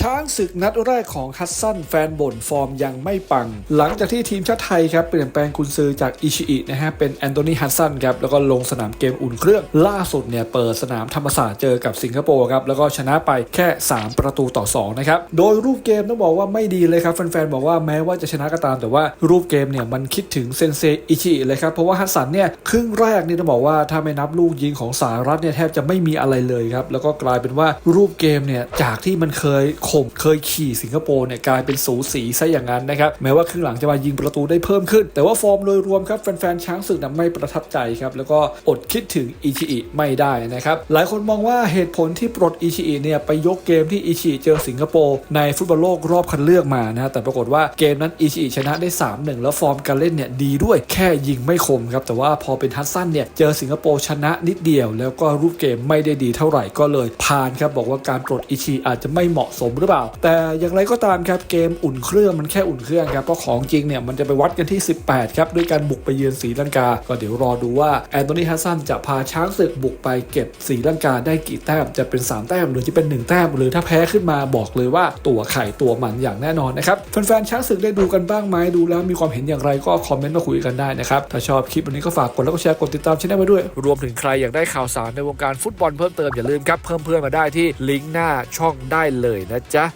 ช้างศึกนัดแรกของฮัตสันแฟนบ่นฟอร์มยังไม่ปัง หลังจากที่ทีมชาติไทยครับเปลี่ยนแปลงกุนซือจากอิชิอินะฮะเป็นแอนโทนีฮัตสันครับแล้วก็ลงสนามเกมอุ่นเครื่อง ล่าสุดเนี่ยเปิดสนามธรรมศาสตร์เจอกับสิงคโปร์ครับแล้วก็ชนะไปแค่ 3 ประตูต่อ2นะครับโดยรูปเกมต้องบอกว่าไม่ดีเลยครับแฟนๆบอกว่าแม้ว่าจะชนะก็ตาม แต่ว่ารูปเกมเนี่ยมันคิดถึงเซนเซอิชิอิเลยครับเพราะว่าฮัตสันเนี่ยครึ่งแรกนี่ต้องบอกว่าถ้าไม่นับลูกยิงของสหรัฐเนี่ยแทบจะไม่มีอะไรเลยครับแล้วก็กลายเป็นว่ารูปเกมเนี่ยจากที่มันเคยข่มเคยขี่สิงคโปร์เนี่ยกลายเป็นสูสีซะอย่างนั้นนะครับแม้ว่าครึ่งหลังจะมายิงประตูได้เพิ่มขึ้น แต่ว่าฟอร์มโดยรวมครับแฟนๆช้างศึกนะไม่ประทับใจครับแล้วก็อดคิดถึงอิชิอิไม่ได้นะครับหลายคนมองว่าเหตุผลที่ปลดอิชิอิเนี่ยไปยกเกมที่อิชิเจอสิงคโปร์ในฟุตบอลโลกรอบคัดเลือกมานะแต่ปรากฏว่าเกมนั้นอิชิอิชนะได้ 3-1 แล้วฟอร์มการเล่นเนี่ยดีด้วยแค่ยิงไม่คมครับแต่ว่าพอเป็นฮัตสันเนี่ยเจอสิงคโปร์ชนะนิดเดียว แล้วก็รูปเกมไม่ได้ดีเท่าไหร่ก็เลยผ่านครับบอกว่าการปลดอิชิอาจจะไม่เหมาะสมหรือเปล่า แต่อย่างไรก็ตามครับเกมอุ่นเครื่องมันแค่อุ่นเครื่องครับเพราะของจริงเนี่ยมันจะไปวัดกันที่ 18 ครับ ด้วยการบุกไปเยือนศรีลังกา ก็เดี๋ยวรอดูว่าแอนโทนีฮัสซันจะพาช้างศึกบุกไปเก็บศรีลังกาได้กี่แต้มจะเป็น 3 แต้มหรือจะเป็น 1 แต้ม หรือถ้าแพ้ขึ้นมาบอกเลยว่าตัวไข่ตัวมันอย่างแน่นอนนะครับแฟนๆช้างศึกได้ดูกันบ้างไหมดูแล้วมีความเห็นอย่างไรก็คอมเมนต์มาคุยกันได้นะครับถ้าชอบคลิปวันนี้ก็ฝากกดแล้วก็แชร์กดติดตามช่องไว้ด้วย รวมถึงใครอยากได้ข่าวสารในวงการฟุตบอลเพิ่มเติมอย่าลืมครับเพิ่มเพื่อนมาได้ที่ลิงก์หน้าช่องได้เลยนะจ๊ะ